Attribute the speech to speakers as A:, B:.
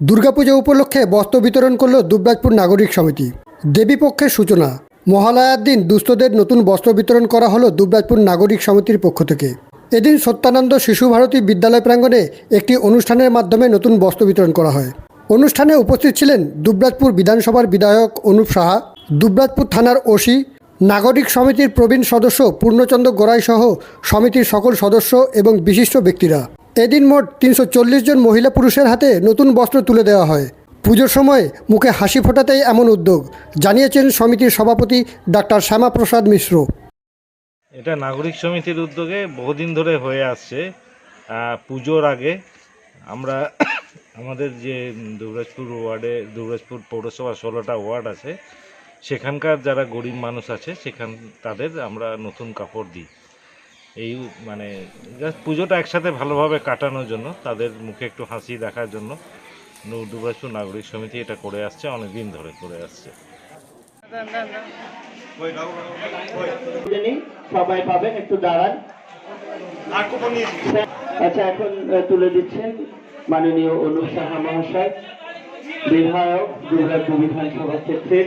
A: দুর্গাপূজা উপলক্ষে বস্ত্র বিতরণ করল দুবরাজপুর নাগরিক সমিতি। দেবীপক্ষের সূচনা। মহালয়ার দিন দুস্থদের নতুন বস্ত্র বিতরণ করা হলো দুবরাজপুর নাগরিক সমিতির পক্ষ থেকে। এদিন সত্যানন্দ শিশু ভারতী বিদ্যালয় প্রাঙ্গণে একটি অনুষ্ঠানের মাধ্যমে নতুন বস্ত্র বিতরণ করা হয়। অনুষ্ঠানে উপস্থিত ছিলেন দুবরাজপুর বিধানসভার বিধায়ক অনুপ সাহা, দুবরাজপুর থানার ওসি, নাগরিক সমিতির প্রবীণ সদস্য পূর্ণচন্দ্র গোড়াই সহ সমিতির সকল সদস্য এবং বিশিষ্ট ব্যক্তিরা। এদিন মোট তিনশো চল্লিশ জন মহিলা পুরুষের হাতে নতুন বস্ত্র তুলে দেওয়া হয়। পুজোর সময় মুখে হাসি ফোটাতেই এমন উদ্যোগ, জানিয়েছেন সমিতির সভাপতি ডাক্তার শ্যামাপ্রসাদ মিশ্র।
B: এটা নাগরিক সমিতির উদ্যোগে বহুদিন ধরে হয়ে আসছে। পুজোর আগে আমরা আমাদের যে দুবরাজপুর ওয়ার্ডে, দুবরাজপুর পৌরসভা ষোলোটা ওয়ার্ড আছে, সেখানকার যারা গরিব মানুষ আছে, সেখান, তাদের আমরা নতুন কাপড় দিই। এই মানে just পুজোটা একসাথে ভালোভাবে কাটানোর জন্য তাদের মুখে একটু হাসি দেখার জন্য নু- দুবরাজপুর নাগরিক সমিতি এটা করে আসছে অনেক দিন ধরে করে আসছে।
C: সবাই পাবেন একটু দাঁড়ান। আচ্ছা এখন তুলে দিচ্ছেন মাননীয় অনুপ সাহা মহাশয় বিধায়ক দুর্গাপুর বিধানসভা ক্ষেত্রের